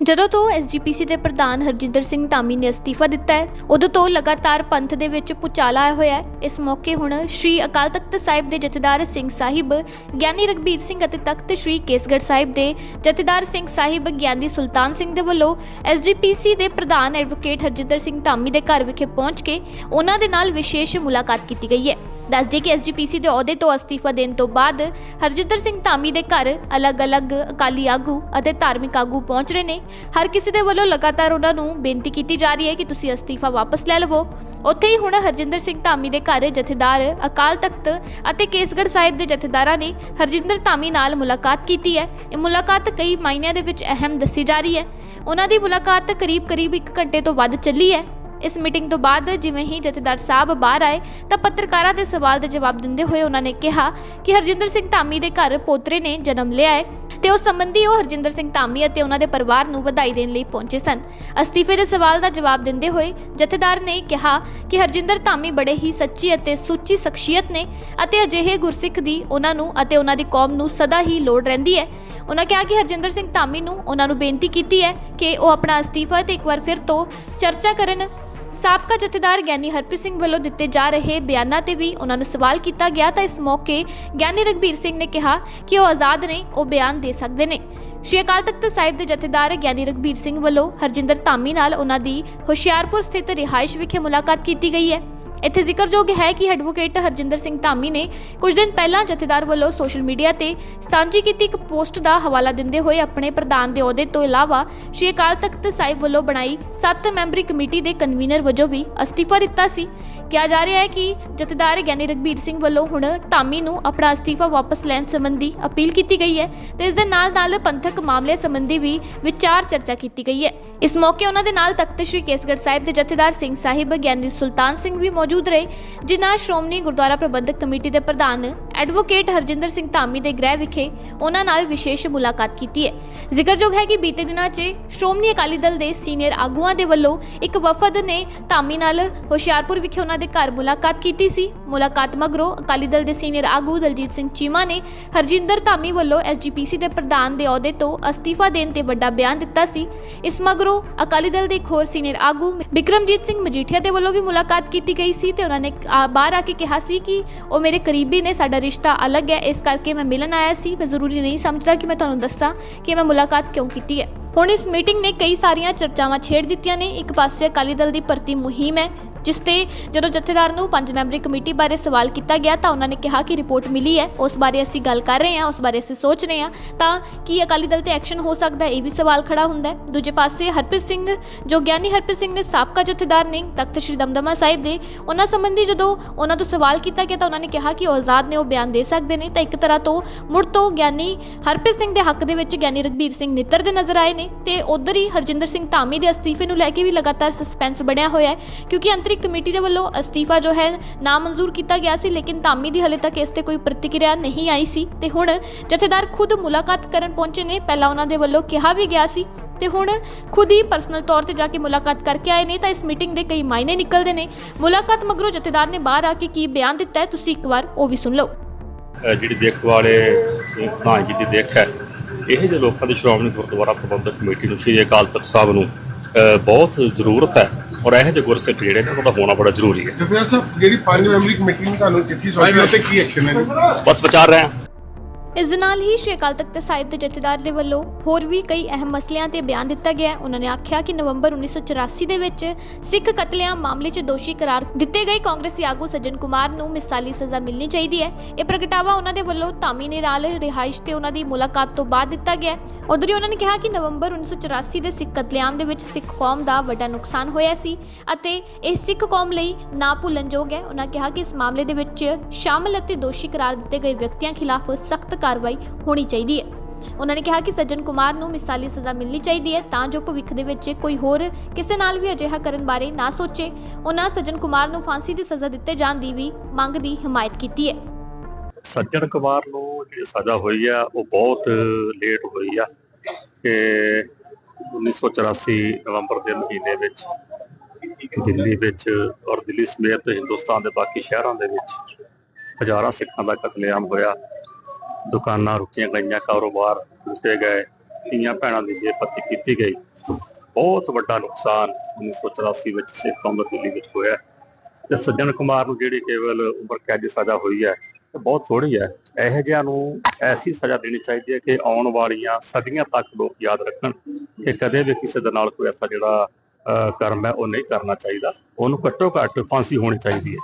ਜਦੋਂ ਤੋਂ ਐਸਜੀਪੀਸੀ ਦੇ ਪ੍ਰਧਾਨ ਹਰਜਿੰਦਰ ਸਿੰਘ ਧਾਮੀ ਨੇ ਅਸਤੀਫਾ ਦਿੱਤਾ ਹੈ, ਉਦੋਂ ਤੋਂ ਲਗਾਤਾਰ ਪੰਥ ਦੇ ਵਿੱਚ ਪੁਚਾਲਾ ਆਇਆ ਹੋਇਆ ਹੈ। ਇਸ ਮੌਕੇ ਹੁਣ ਸ਼੍ਰੀ ਅਕਾਲ ਤਖਤ ਸਾਹਿਬ ਦੇ ਜਥੇਦਾਰ ਸਿੰਘ ਸਾਹਿਬ, ਗਿਆਨੀ ਰਗਬੀਰ ਸਿੰਘ ਅਤੇ ਤਖਤ ਸ਼੍ਰੀ ਕੇਸਗੜ੍ਹ ਸਾਹਿਬ ਦੇ ਜਥੇਦਾਰ ਸਿੰਘ ਸਾਹਿਬ, ਗਿਆਨੀ ਸੁਲਤਾਨ ਸਿੰਘ ਦੇ ਵੱਲੋਂ ਐਸਜੀਪੀਸੀ ਦੇ ਪ੍ਰਧਾਨ ਐਡਵੋਕੇਟ ਹਰਜਿੰਦਰ ਸਿੰਘ ਧਾਮੀ ਦੇ ਘਰ ਵਿਖੇ ਪਹੁੰਚ ਕੇ ਉਹਨਾਂ ਦੇ ਨਾਲ ਵਿਸ਼ੇਸ਼ ਮੁਲਾਕਾਤ ਕੀਤੀ ਗਈ ਹੈ। ਦੱਸਦੀ ਕਿ ਐਸਜੀਪੀਸੀ ਦੇ ਅਹੁਦੇ ਤੋਂ ਅਸਤੀਫਾ ਦੇਣ ਤੋਂ ਬਾਅਦ ਹਰਜਿੰਦਰ ਸਿੰਘ ਧਾਮੀ ਦੇ ਘਰ ਅਲੱਗ-ਅਲੱਗ ਅਕਾਲੀ ਆਗੂ ਅਤੇ ਧਾਰਮਿਕ ਆਗੂ ਪਹੁੰਚ ਰਹੇ ਨੇ। ਹਰ ਕਿਸੇ ਦੇ ਵੱਲੋਂ ਲਗਾਤਾਰ ਉਹਨਾਂ ਨੂੰ ਬੇਨਤੀ ਕੀਤੀ ਜਾ ਰਹੀ ਹੈ ਕਿ ਤੁਸੀਂ ਅਸਤੀਫਾ ਵਾਪਸ ਲੈ ਲਵੋ। ਉੱਥੇ ਹੀ ਹੁਣ ਹਰਜਿੰਦਰ ਸਿੰਘ ਧਾਮੀ ਦੇ ਘਰ ਜਥੇਦਾਰ ਅਕਾਲ ਤਖਤ ਅਤੇ ਕੇਸਗੜ੍ਹ ਸਾਹਿਬ ਦੇ ਜਥੇਦਾਰਾਂ ਨੇ ਹਰਜਿੰਦਰ ਧਾਮੀ ਨਾਲ ਮੁਲਾਕਾਤ ਕੀਤੀ ਹੈ। ਇਹ ਮੁਲਾਕਾਤ ਕਈ ਮਾਇਨਿਆਂ ਦੇ ਵਿੱਚ ਅਹਿਮ ਦੱਸੀ ਜਾ ਰਹੀ ਹੈ। ਉਹਨਾਂ ਦੀ ਮੁਲਾਕਾਤ ਕਰੀਬ-ਕਰੀਬ 1 ਘੰਟੇ ਤੋਂ ਵੱਧ ਚੱਲੀ ਹੈ। ਇਸ ਮੀਟਿੰਗ ਤੋਂ ਬਾਅਦ ਜਿਵੇਂ ਹੀ ਜਥੇਦਾਰ ਸਾਹਿਬ ਬਾਹਰ ਆਏ ਤਾਂ ਪੱਤਰਕਾਰਾਂ ਦੇ ਸਵਾਲ ਦੇ ਜਵਾਬ ਦਿੰਦੇ ਹੋਏ ਉਹਨਾਂ ਨੇ ਕਿਹਾ ਕਿ ਹਰਜਿੰਦਰ ਸਿੰਘ ਧਾਮੀ ਦੇ ਘਰ ਪੋਤਰੇ ਨੇ ਜਨਮ ਲਿਆ ਹੈ ਤੇ ਉਸ ਸੰਬੰਧੀ ਉਹ ਹਰਜਿੰਦਰ ਸਿੰਘ ਧਾਮੀ ਅਤੇ ਉਹਨਾਂ ਦੇ ਪਰਿਵਾਰ ਨੂੰ ਵਧਾਈ ਦੇਣ ਲਈ ਪਹੁੰਚੇ ਸਨ। ਅਸਤੀਫੇ ਦੇ ਸਵਾਲ ਦਾ ਜਵਾਬ ਦਿੰਦੇ ਹੋਏ ਜਥੇਦਾਰ ਨੇ ਕਿਹਾ ਕਿ ਹਰਜਿੰਦਰ ਧਾਮੀ ਬੜੇ ਹੀ ਸੱਚੀ ਅਤੇ ਸੁੱਚੀ ਸ਼ਖਸੀਅਤ ਨੇ ਅਤੇ ਅਜਿਹੇ ਗੁਰਸਿੱਖ ਦੀ ਉਹਨਾਂ ਨੂੰ ਅਤੇ ਉਹਨਾਂ ਦੀ ਕੌਮ ਨੂੰ ਸਦਾ ਹੀ ਲੋੜ ਰਹਿੰਦੀ ਹੈ। ਉਹਨਾਂ ਕਿਹਾ ਕਿ ਹਰਜਿੰਦਰ ਸਿੰਘ ਧਾਮੀ ਨੂੰ ਉਹਨਾਂ ਨੂੰ ਬੇਨਤੀ ਕੀਤੀ ਹੈ ਕਿ ਉਹ ਆਪਣਾ ਅਸਤੀਫਾ ਤੇ ਇੱਕ ਵਾਰ ਫਿਰ ਤੋਂ ਚਰਚਾ ਕਰਨ ਸਾਬਕਾ ਜਥੇਦਾਰ ਗਿਆਨੀ ਹਰਪ੍ਰੀਤ ਸਿੰਘ ਵੱਲੋਂ ਦਿੱਤੇ ਜਾ ਰਹੇ ਬਿਆਨਾਂ ਤੇ ਵੀ ਉਹਨਾਂ ਨੂੰ ਸਵਾਲ ਕੀਤਾ ਗਿਆ ਤਾਂ ਇਸ ਮੌਕੇ ਗਿਆਨੀ ਰਗਬੀਰ ਸਿੰਘ ਨੇ ਕਿਹਾ ਕਿ ਉਹ ਆਜ਼ਾਦ ਨੇ, ਉਹ ਬਿਆਨ ਦੇ ਸਕਦੇ ਨੇ। ਸ਼੍ਰੀ ਅਕਾਲ ਤਖਤ ਸਾਹਿਬ ਦੇ ਜਥੇਦਾਰ ਗਿਆਨੀ ਰਗਬੀਰ ਸਿੰਘ ਵੱਲੋਂ ਹਰਜਿੰਦਰ ਧਾਮੀ ਨਾਲ ਉਹਨਾਂ ਦੀ ਹੁਸ਼ਿਆਰਪੁਰ ਸਥਿਤ ਰਿਹਾਇਸ਼ ਵਿਖੇ ਮੁਲਾਕਾਤ ਕੀਤੀ ਗਈ ਹੈ। ਇੱਥੇ ਜ਼ਿਕਰਯੋਗ ਹੈ ਕਿ ਐਡਵੋਕੇਟ ਹਰਜਿੰਦਰ ਸਿੰਘ ਧਾਮੀ ਨੇ ਕੁਝ ਦਿਨ ਪਹਿਲਾਂ ਜਥੇਦਾਰ ਵੱਲੋਂ ਸੋਸ਼ਲ ਮੀਡੀਆ ਤੇ ਸਾਂਝੀ ਕੀਤੀ ਇੱਕ ਪੋਸਟ ਦਾ ਹਵਾਲਾ ਦਿੰਦੇ ਹੋਏ ਆਪਣੇ ਪ੍ਰਧਾਨ ਦੇ ਅਹੁਦੇ ਤੋਂ ਇਲਾਵਾ ਸ਼੍ਰੀ ਅਕਾਲ ਤਖਤ ਸਾਹਿਬ ਵੱਲੋਂ ਬਣਾਈ 7 ਮੈਂਬਰੀ ਕਮੇਟੀ ਦੇ ਕਨਵੀਨਰ ਵਜੋਂ ਵੀ ਅਸਤੀਫਾ ਦਿੱਤਾ ਸੀ। ਕਿਹਾ ਜਾ ਰਿਹਾ ਹੈ ਕਿ ਜਥੇਦਾਰ ਗਿਆਨੀ ਰਗਬੀਰ ਸਿੰਘ ਵੱਲੋਂ ਹੁਣ ਧਾਮੀ ਨੂੰ ਆਪਣਾ ਅਸਤੀਫਾ ਵਾਪਸ ਲੈਣ ਸੰਬੰਧੀ ਅਪੀਲ ਕੀਤੀ ਗਈ ਹੈ ਤੇ ਇਸ ਦੇ ਨਾਲ-ਨਾਲ ਪੰਥਕ ਮਾਮਲੇ ਸੰਬੰਧੀ ਵੀ ਵਿਚਾਰ ਚਰਚਾ ਕੀਤੀ ਗਈ ਹੈ। ਇਸ ਮੌਕੇ ਉਹਨਾਂ ਦੇ ਨਾਲ ਤਖਤ ਸ੍ਰੀ ਕੇਸਗੜ੍ਹ ਸਾਹਿਬ ਦੇ ਜਥੇਦਾਰ ਸਿੰਘ ਸਾਹਿਬ, ਗਿਆਨੀ ਸੁਲਤਾਨ ਸਿੰਘ ਵੀ ਮੌਜੂਦ ਰਹੇ ਜਿਨ੍ਹਾਂ ਸ਼੍ਰੋਮਣੀ ਗੁਰਦੁਆਰਾ ਪ੍ਰਬੰਧਕ ਕਮੇਟੀ ਦੇ ਪ੍ਰਧਾਨ ਐਡਵੋਕੇਟ ਹਰਜਿੰਦਰ ਸਿੰਘ ਧਾਮੀ ਦੇ ਗ੍ਰਹਿ ਵਿਖੇ ਉਹਨਾਂ ਨਾਲ ਵਿਸ਼ੇਸ਼ ਮੁਲਾਕਾਤ ਕੀਤੀ ਹੈ। ਜ਼ਿਕਰਯੋਗ ਹੈ ਕਿ ਬੀਤੇ ਦਿਨਾਂ 'ਚ ਸ਼੍ਰੋਮਣੀ ਅਕਾਲੀ ਦਲ ਦੇ ਸੀਨੀਅਰ ਆਗੂਆਂ ਦੇ ਵੱਲੋਂ ਇੱਕ ਵਫਦ ਨੇ ਧਾਮੀ ਨਾਲ ਹੁਸ਼ਿਆਰਪੁਰ ਵਿਖੇ ਉਹਨਾਂ ਦੇ ਘਰ ਮੁਲਾਕਾਤ ਕੀਤੀ ਸੀ। ਮੁਲਾਕਾਤ ਮਗਰੋਂ ਅਕਾਲੀ ਦਲ ਦੇ ਸੀਨੀਅਰ ਆਗੂ ਦਲਜੀਤ ਸਿੰਘ ਚੀਮਾ ਨੇ ਹਰਜਿੰਦਰ ਧਾਮੀ ਵੱਲੋਂ ਐਸਜੀਪੀਸੀ ਦੇ ਪ੍ਰਧਾਨ ਦੇ ਅਹੁਦੇ ਤੋਂ ਅਸਤੀਫਾ ਦੇਣ ਤੇ ਵੱਡਾ ਬਿਆਨ ਦਿੱਤਾ ਸੀ। ਇਸ ਮਗਰੋਂ ਅਕਾਲੀ ਦਲ ਦੇ ਇੱਕ ਹੋਰ ਸੀਨੀਅਰ ਆਗੂ ਬਿਕਰਮਜੀਤ ਸਿੰਘ ਮਜੀਠੀਆ ਦੇ ਵੱਲੋਂ ਵੀ ਮੁਲਾਕਾਤ ਕੀਤੀ ਗਈ ਸੀ ਤੇ ਉਹਨਾਂ ਨੇ ਆ- ਬਾਹਰ ਆ ਕੇ ਕਿਹਾ ਸੀ ਕਿ ਉਹ ਮੇਰੇ ਕਰੀਬੀ ਨੇ, ਸਾਡਾ ਰਿਸ਼ਤਾ ਅਲੱਗ ਹੈ, ਇਸ ਕਰਕੇ ਮੈਂ ਮਿਲਣ ਆਇਆ ਸੀ। ਮੈਂ ਜ਼ਰੂਰੀ ਨਹੀਂ ਸਮਝਦਾ ਕਿ ਮੈਂ ਤੁਹਾਨੂੰ ਦੱਸਾਂ ਕਿ ਮੈਂ ਮੁਲਾਕਾਤ ਕਿਉਂ ਕੀਤੀ ਹੈ। ਹੁਣ ਇਸ ਮੀਟਿੰਗ ਨੇ ਕਈ ਸਾਰੀਆਂ ਚਰਚਾਵਾਂ ਛੇੜ ਦਿੱਤੀਆਂ ਨੇ। ਇੱਕ ਪਾਸੇ ਅਕਾਲੀ ਦਲ ਦੀ ਭਰਤੀ ਮੁਹਿੰਮ ਹੈ ਜਿਸ ਤੇ ਜਦੋਂ ਜਥੇਦਾਰ ਨੂੰ ਪੰਜ ਮੈਂਬਰੀ ਕਮੇਟੀ ਬਾਰੇ ਸਵਾਲ ਕੀਤਾ ਗਿਆ ਤਾਂ ਉਹਨਾਂ ਨੇ ਕਿਹਾ ਕਿ ਰਿਪੋਰਟ ਮਿਲੀ ਹੈ। ਉਸ ਬਾਰੇ ਅਸੀਂ ਗੱਲ ਕਰ ਰਹੇ ਹਾਂ, ਉਸ ਬਾਰੇ ਅਸੀਂ ਸੋਚ ਰਹੇ ਹਾਂ। ਤਾਂ ਕੀ ਅਕਾਲੀ ਦਲ ਤੇ ਐਕਸ਼ਨ ਹੋ ਸਕਦਾ ਹੈ? ਇਹ ਵੀ ਸਵਾਲ ਖੜਾ ਹੁੰਦਾ ਹੈ। ਦੂਜੇ ਪਾਸੇ ਹਰਪ੍ਰੀਤ ਸਿੰਘ, ਜੋ ਗਿਆਨੀ ਹਰਪ੍ਰੀਤ ਸਿੰਘ ਨੇ ਸਾਬਕਾ ਜਥੇਦਾਰ ਨੇ, ਤਖਤ ਸ੍ਰੀ ਦਮਦਮਾ ਸਾਹਿਬ ਦੇ, ਉਹਨਾਂ ਸੰਬੰਧੀ ਜਦੋਂ ਉਹਨਾਂ ਤੋਂ ਸਵਾਲ ਕੀਤਾ ਗਿਆ ਤਾਂ ਉਹਨਾਂ ਨੇ ਕਿਹਾ ਕਿ ਉਹ ਆਜ਼ਾਦ ਨੇ, ਉਹ ਬਿਆਨ ਦੇ ਸਕਦੇ ਨੇ। ਤਾਂ ਇੱਕ ਤਰ੍ਹਾਂ ਤੋਂ ਮੁੜ ਤੋਂ ਗਿਆਨੀ ਹਰਪ੍ਰੀਤ ਸਿੰਘ ਦੇ ਹੱਕ ਦੇ ਵਿੱਚ ਗਿਆਨੀ ਰਗਬੀਰ ਸਿੰਘ ਨਿੱਤਰ ਦੇ ਨਜ਼ਰ ਆਏ ਨੇ ਤੇ ਉਧਰ ਹੀ ਹਰਜਿੰਦਰ ਸਿੰਘ ਧਾਮੀ ਦੇ ਅਸਤੀਫੇ ਨੂੰ ਲੈ ਕੇ ਵੀ ਲਗਾਤਾਰ ਸਸਪੈਂਸ ਬਣਿਆ ਹੋਇਆ ਹੈ। ਕਿਉਂਕਿ ਅੰਤਰਿਕ ਕਮੇਟੀ ਦੇ ਵੱਲੋਂ ਅਸਤੀਫਾ ਜੋ ਹੈ ਨਾ ਕੀਤਾ ਗਿਆ ਸੀ, ਲੇਕਿਨ ਧਾਮੀ ਦੀ ਹਲੇ ਤੱਕ ਇਸ ਤੇ ਕੋਈ ਪ੍ਰਤੀਕਿਰਿਆ ਨਹੀਂ ਆਈ ਸੀ। ਤੇ ਹੁਣ ਜਥੇਦਾਰ ਖੁਦ ਮੁਲਾਕਾਤ ਕਰਨ ਪਹੁੰਚੇ ਨੇ, ਪਹਿਲਾਂ ਉਹਨਾਂ ਦੇ ਵੱਲੋਂ ਕਿਹਾ ਵੀ ਗਿਆ ਸੀ, ਤੇ ਹੁਣ ਖੁਦ ਹੀ ਪਰਸਨਲ ਤੌਰ ਤੇ ਜਾ ਕੇ ਮੁਲਾਕਾਤ ਕਰਕੇ ਆਏ ਨੇ, ਤਾਂ ਇਸ ਮੀਟਿੰਗ ਦੇ ਕਈ ਮਾਇਨੇ ਨਿਕਲਦੇ ਨੇ। ਮੁਲਾਕਾਤ ਮਗਰੋਂ ਜਥੇਦਾਰ ਨੇ ਬਾਹਰ ਆ ਕੇ ਕੀ ਬਿਆਨ ਦਿੱਤਾ ਹੈ, ਤੁਸੀਂ ਇੱਕ ਵਾਰ ਉਹ ਵੀ ਸੁਣ ਲਓ। ਜਿਹੜੀ ਦੇਖ ਵਾਲੇ ਪ੍ਰਧਾਨ ਜੀ ਦੀ ਦੇਖ ਹੈ, ਇਹ ਜਿਹੇ ਲੋਕਾਂ ਦੀ ਸ਼੍ਰੋਮਣੀ ਗੁਰਦੁਆਰਾ ਪ੍ਰਬੰਧਕ ਕਮੇਟੀ ਨੂੰ, ਸ਼੍ਰੀ ਅਕਾਲ ਤਖਤ ਸਾਹਿਬ ਨੂੰ ਬਹੁਤ ਜ਼ਰੂਰਤ ਹੈ ਔਰ ਇਹੋ ਜਿਹੇ ਗੁਰਸਿੱਖ ਜਿਹੜੇ ਨੇ ਉਹਨਾਂ ਦਾ ਹੋਣਾ ਬੜਾ ਜ਼ਰੂਰੀ ਹੈ ਜਥੇਦਾਰ ਸਾਹਿਬ ਜਿਹੜੀ ਪੰਜ ਮੈਂਬਰੀ ਕਮੇਟੀ ਨੇ ਤੁਹਾਨੂੰ ਚਿੱਠੀ ਸੌਂਪੀ ਉਹ ਤੇ ਕੀ ਐਕਸ਼ਨ ਹੈ? ਬਸ ਵਿਚਾਰ ਰਹੇ ਹਾਂ ਇਸ ਦੇ ਨਾਲ ਹੀ ਸ਼੍ਰੀ ਅਕਾਲ ਤਖਤ ਸਾਹਿਬ ਦੇ ਜਥੇਦਾਰ ਦੇ ਵੱਲੋਂ ਹੋਰ ਵੀ ਕਈ ਅਹਿਮ ਮਸਲਿਆਂ ਤੇ ਬਿਆਨ ਦਿੱਤਾ ਗਿਆ ਹੈ। ਉਹਨਾਂ ਨੇ ਆਖਿਆ ਕਿ ਨਵੰਬਰ 1984 ਦੇ ਵਿੱਚ ਸਿੱਖ ਕਤਲੇਆਮ ਮਾਮਲੇ 'ਚ ਦੋਸ਼ੀ ਕਰਾਰ ਦਿੱਤੇ ਗਏ ਕਾਂਗਰਸੀ ਆਗੂ ਸੱਜਣ ਕੁਮਾਰ ਨੂੰ ਮਿਸਾਲੀ ਸਜ਼ਾ ਮਿਲਣੀ ਚਾਹੀਦੀ ਹੈ ਇਹ ਪ੍ਰਗਟਾਵਾ ਉਹਨਾਂ ਦੇ ਵੱਲੋਂ ਧਾਮੀ ਨਿਰਾਲ, ਰਿਹਾਇਸ਼ ਤੇ ਉਹਨਾਂ ਦੀ ਮੁਲਾਕਾਤ ਤੋਂ ਬਾਅਦ ਦਿੱਤਾ ਗਿਆ ਹੈ। ਉਧਰ ਹੀ ਉਹਨਾਂ ਨੇ ਕਿਹਾ ਕਿ ਨਵੰਬਰ 1984 ਦੇ ਸਿੱਖ ਕਤਲੇਆਮ ਦੇ ਵਿੱਚ ਸਿੱਖ ਕੌਮ ਦਾ ਵੱਡਾ ਨੁਕਸਾਨ ਹੋਇਆ ਸੀ ਅਤੇ ਇਹ ਸਿੱਖ ਕੌਮ ਲਈ ਨਾ ਭੁੱਲਣਯੋਗ ਹੈ ਉਹਨਾਂ ਕਿਹਾ ਕਿ ਇਸ ਮਾਮਲੇ ਦੇ ਵਿੱਚ ਸ਼ਾਮਲ ਅਤੇ ਦੋਸ਼ੀ ਕਰਾਰ ਦਿੱਤੇ ਗਏ ਵਿਅਕਤੀਆਂ ਖਿਲਾਫ ਸਖਤ ਕਾਰਵਾਈ ਹੋਣੀ ਚਾਹੀਦੀ ਹੈ। ਉਹਨਾਂ ਨੇ ਕਿਹਾ ਕਿ ਸੱਜਣ ਕੁਮਾਰ ਨੂੰ ਮਿਸਾਲੀ ਸਜ਼ਾ ਮਿਲਣੀ ਚਾਹੀਦੀ ਹੈ ਤਾਂ ਜੋ ਭਵਿੱਖ ਦੇ ਵਿੱਚ ਕੋਈ ਹੋਰ ਕਿਸੇ ਨਾਲ ਵੀ ਅਜਿਹਾ ਕਰਨ ਬਾਰੇ ਨਾ ਸੋਚੇ। ਉਹਨਾਂ ਸੱਜਣ ਕੁਮਾਰ ਨੂੰ ਫਾਂਸੀ ਦੀ ਸਜ਼ਾ ਦਿੱਤੇ ਜਾਣ ਦੀ ਵੀ ਮੰਗ ਦੀ ਹਮਾਇਤ ਕੀਤੀ ਹੈ। ਸੱਜਣ ਕੁਮਾਰ ਨੂੰ ਜਿਹੜੀ ਸਜ਼ਾ ਹੋਈ ਆ, ਉਹ ਬਹੁਤ ਲੇਟ ਹੋਈ ਆ ਕਿ 1984 ਨਵੰਬਰ ਦੇ ਮਹੀਨੇ ਵਿੱਚ ਦਿੱਲੀ ਵਿੱਚ ਔਰ ਦਿੱਲੀ ਸਮੇਤ ਹਿੰਦੁਸਤਾਨ ਦੇ ਬਾਕੀ ਸ਼ਹਿਰਾਂ ਦੇ ਵਿੱਚ ਹਜ਼ਾਰਾਂ ਸਿੱਖਾਂ ਦਾ ਕਤਲੇਆਮ ਹੋਇਆ। ਦੁਕਾਨਾਂ ਰੁਕੀਆਂ ਗਈਆਂ ਕਾਰੋਬਾਰ ਲੁੱਟੇ ਗਏ ਧੀਆਂ ਭੈਣਾਂ ਦੀ ਬੇਪਤੀ ਕੀਤੀ ਗਈ। ਬਹੁਤ ਵੱਡਾ ਨੁਕਸਾਨ 1984 ਵਿੱਚ ਸਿੱਖ ਕੌਮ ਦਿੱਲੀ ਵਿੱਚ ਹੋਇਆ ਤੇ ਸੱਜਣ ਕੁਮਾਰ ਨੂੰ ਜਿਹੜੀ ਕੇਵਲ ਉਮਰ ਕੈਦ ਦੀ ਸਜ਼ਾ ਹੋਈ ਹੈ ਇਹ ਬਹੁਤ ਥੋੜੀ ਹੈ। ਇਹੋ ਜਿਹਾ ਨੂੰ ਐਸੀ ਸਜ਼ਾ ਦੇਣੀ ਚਾਹੀਦੀ ਹੈ ਕਿ ਆਉਣ ਵਾਲੀਆਂ ਸਦੀਆਂ ਤੱਕ ਲੋਕ ਯਾਦ ਰੱਖਣ ਕਿ ਕਦੇ ਵੀ ਕਿਸੇ ਦੇ ਨਾਲ ਕੋਈ ਐਸਾ ਜਿਹੜਾ ਅਹ, ਕਰਮ ਹੈ ਉਹ ਨਹੀਂ ਕਰਨਾ ਚਾਹੀਦਾ। ਉਹਨੂੰ ਘੱਟੋ ਘੱਟ ਫਾਂਸੀ ਹੋਣੀ ਚਾਹੀਦੀ ਹੈ।